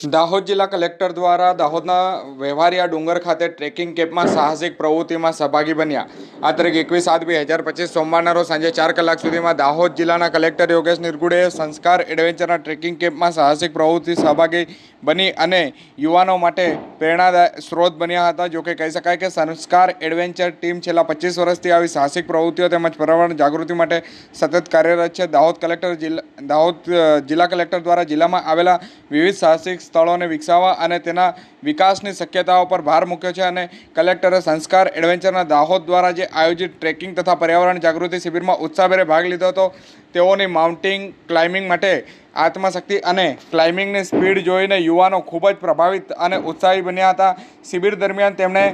દાહોદ જિલ્લા કલેક્ટર દ્વારા દાહોદના વ્યવહારિયા ડુંગર ખાતે ટ્રેકિંગ કેમ્પમાં સાહસિક પ્રવૃત્તિમાં સહભાગી બન્યા. આ તારીખ એકવીસ સાત બે હજાર પચીસ સોમવારના રોજ સાંજે ચાર કલાક સુધીમાં દાહોદ જિલ્લાના કલેક્ટર યોગેશ નિર્ગુડે સંસ્કાર એડવેન્ચરના ટ્રેકિંગ કેમ્પમાં સાહસિક પ્રવૃત્તિ સહભાગી બની અને યુવાનો માટે પ્રેરણાદાય સ્ત્રોત બન્યા હતા. જોકે કહી શકાય કે સંસ્કાર એડવેન્ચર ટીમ છેલ્લા પચીસ વર્ષથી આવી સાહસિક પ્રવૃત્તિઓ તેમજ પર્યાવરણ જાગૃતિ માટે સતત કાર્યરત છે. દાહોદ કલેક્ટર જિલ્લા દાહોદ જિલ્લા કલેક્ટર દ્વારા જિલ્લામાં આવેલા વિવિધ સાહસિક સ્થળોને વિકસાવવા અને તેના વિકાસની શક્યતાઓ પર ભાર મૂક્યો છે અને કલેક્ટરે સંસ્કાર એડવેન્ચરના દાહોદ દ્વારા જે આયોજિત ટ્રેકિંગ તથા પર્યાવરણ જાગૃતિ શિબિરમાં ઉત્સાહભેરે ભાગ લીધો હતો તેઓની માઉન્ટિંગ, ક્લાઇમ્બિંગ માટે આત્મશક્તિ અને ક્લાઇમ્બિંગની સ્પીડ જોઈને યુવાનો ખૂબ જ પ્રભાવિત અને ઉત્સાહી બન્યા હતા. શિબિર દરમિયાન તેમણે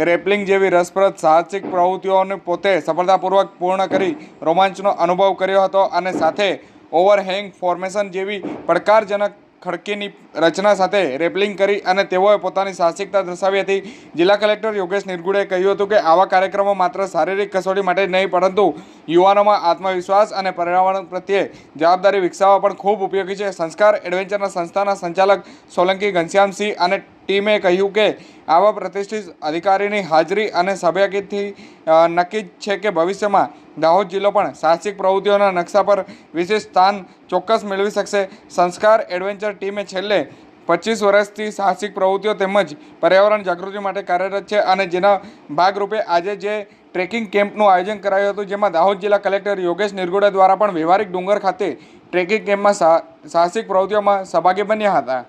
રેપલિંગ જેવી રસપ્રદ સાહસિક પ્રવૃત્તિઓને પોતે સફળતાપૂર્વક પૂર્ણ કરી રોમાંચનો અનુભવ કર્યો હતો અને સાથે ઓવરહેંગ ફોર્મેશન જેવી પડકારજનક ખડકીની રચના સાથે રેપલિંગ કરી અને તેઓએ પોતાની સાહસિકતા દર્શાવી હતી. જિલ્લા કલેક્ટર યોગેશ નિર્ગુડે કહ્યું હતું કે, આવા કાર્યક્રમો માત્ર શારીરિક કસોટી માટે નહીં, પરંતુ યુવાનોમાં આત્મવિશ્વાસ અને પર્યાવરણ પ્રત્યે જવાબદારી વિકસાવવા પણ ખૂબ ઉપયોગી છે. સંસ્કાર એડવેન્ચરના સંસ્થાના સંચાલક સોલંકી ઘનશ્યામસિંહ અને ટીમે કહ્યું કે આવા પ્રતિષ્ઠિત અધિકારીની હાજરી અને સહભાગીથી નક્કી જ છે કે ભવિષ્યમાં દાહોદ જિલ્લો પણ સાહસિક પ્રવૃત્તિઓના નકશા પર વિશેષ સ્થાન ચોક્કસ મેળવી શકશે. સંસ્કાર એડવેન્ચર ટીમે છેલ્લે પચીસ વર્ષથી સાહસિક પ્રવૃત્તિઓ તેમજ પર્યાવરણ જાગૃતિ માટે કાર્યરત છે અને જેના ભાગરૂપે આજે જે ટ્રેકિંગ કેમ્પનું આયોજન કરાયું હતું, જેમાં દાહોદ જિલ્લા કલેક્ટર યોગેશ નિર્ગુડે દ્વારા પણ વ્યવહારિક ડુંગર ખાતે ટ્રેકિંગ કેમ્પમાં સાહસિક પ્રવૃત્તિઓમાં સહભાગી બન્યા હતા.